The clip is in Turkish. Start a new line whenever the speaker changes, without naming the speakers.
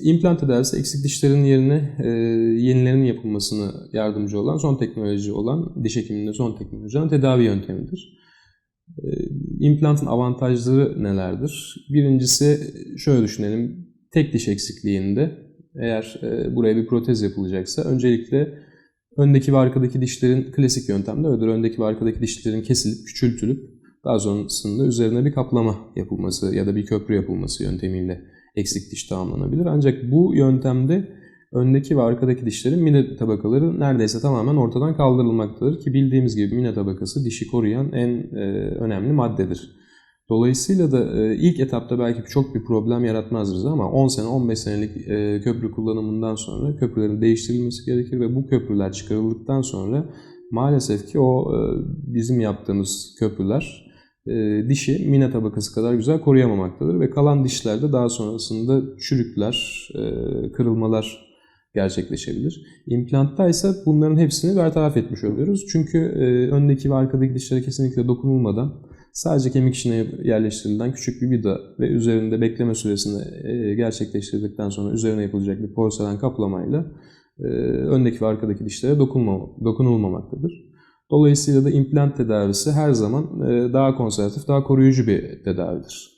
İmplant tedavisi eksik dişlerin yerine e, yenilerinin yapılmasına yardımcı olan son teknoloji olan diş hekimliğinde son teknoloji olan tedavi yöntemidir. E, implantın avantajları nelerdir? Birincisi şöyle düşünelim. Tek diş eksikliğinde eğer e, buraya bir protez yapılacaksa öncelikle öndeki ve arkadaki dişlerin klasik yöntemde öyledir. Öndeki ve arkadaki dişlerin kesilip küçültülüp daha sonrasında üzerine bir kaplama yapılması ya da bir köprü yapılması yöntemiyle eksik diş tamamlanabilir. Ancak bu yöntemde öndeki ve arkadaki dişlerin mine tabakaları neredeyse tamamen ortadan kaldırılmaktadır ki bildiğimiz gibi mine tabakası dişi koruyan en e, önemli maddedir. Dolayısıyla da e, ilk etapta belki çok bir problem yaratmaz ama 10 sene 15 senelik e, köprü kullanımından sonra köprülerin değiştirilmesi gerekir ve bu köprüler çıkarıldıktan sonra maalesef ki o e, bizim yaptığımız köprüler dişi mine tabakası kadar güzel koruyamamaktadır ve kalan dişlerde daha sonrasında çürükler, e, kırılmalar gerçekleşebilir. İmplantta ise bunların hepsini bertaraf etmiş oluyoruz. Çünkü e, öndeki ve arkadaki dişlere kesinlikle dokunulmadan sadece kemik içine yerleştirilen küçük bir vida ve üzerinde bekleme süresini e, gerçekleştirdikten sonra üzerine yapılacak bir porselen kaplamayla öndeki ve arkadaki dişlere dokunulmamaktadır. Dolayısıyla da implant tedavisi her zaman e, daha konservatif, daha koruyucu bir tedavidir.